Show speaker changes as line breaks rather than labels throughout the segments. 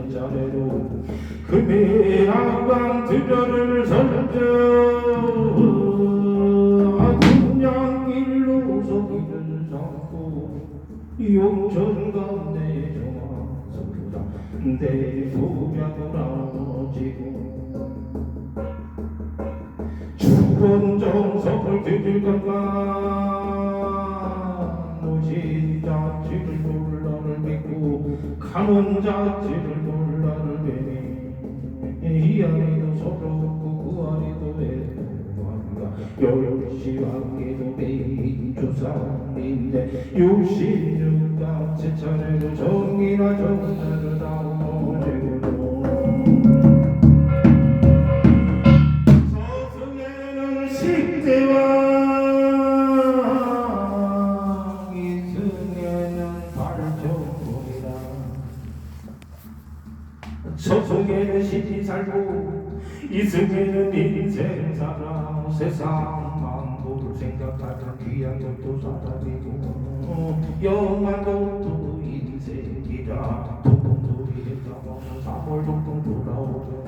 여자래로 금이랑방 들여를 설정 일로 속이는 않고 용천 가운데 정화서보다 내 부명을 아지고 죽은 정석을 드릴 건가 자치를 몰라를 베니 이 안에도 서럽고 그 안에도 외로운가? 열시왕계도 베인 조상인데 육십육가 제 차례로 정이나 정사를 나오제고 서승에는 신이 살고 이승에는 인생 살아 세상 만고를 생각하자 귀한 것도 사람이고 영한 것도 인생이라 독동돌이했다가 사월 독동 돌아오고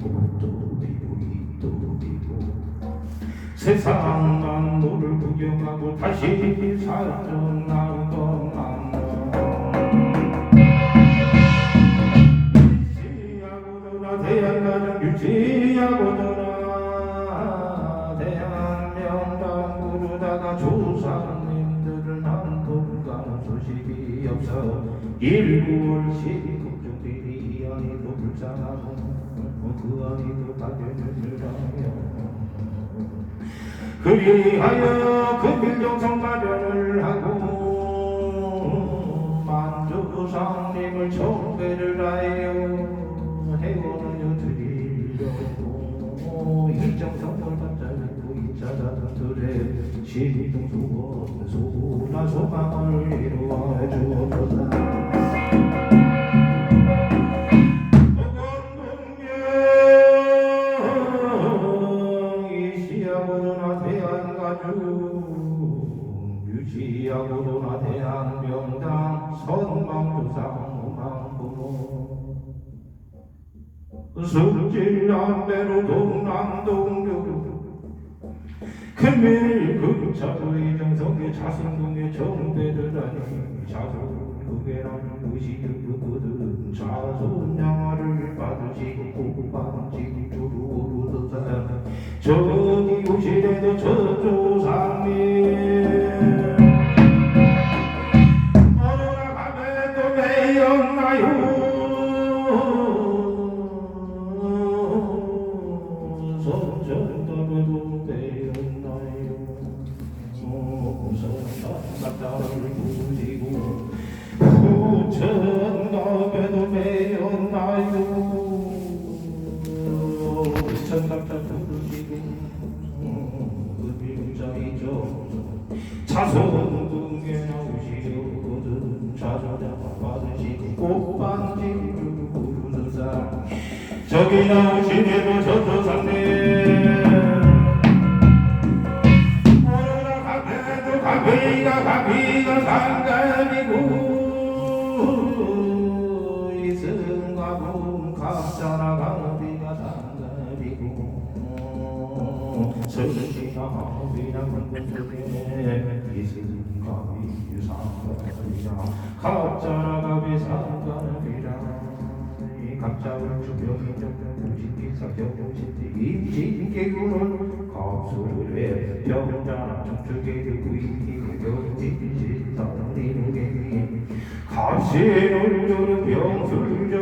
꽃도 피고 잎도 피고 세상만 너를 구경하고 다시 살쪄나는 건 유지하고도나 대한명당 부르다가 조상님들은 한동간 소식이 없어. 일구월시 걱정들이 아니도 불쌍하고 그 아니도 가벼워지라요 그리하여 금일정성 마련을 하고 만주상님을 청배를 하여 이자자들의 신동수원 소나 소망을 대한가죽 유지하고도나 대한 명당 선망주상 무망부모 숙질남배로 동남동교 금일 금차의 정성의 자승궁의 정배들하니 자손국에라는 의식그들은 자손 양화를 받으시고 반지주로 저기 오시래도 받으시고 꽃반지 부르는 사람 저기 나오시네도 사리는 개미 갑신을 주는 병술정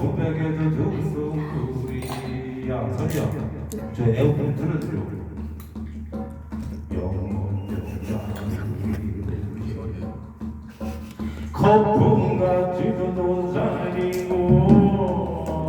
삼번 구백에도 둥둥구리야 선지야. 저 틀어드려. 영원히 거품 같지도 논산이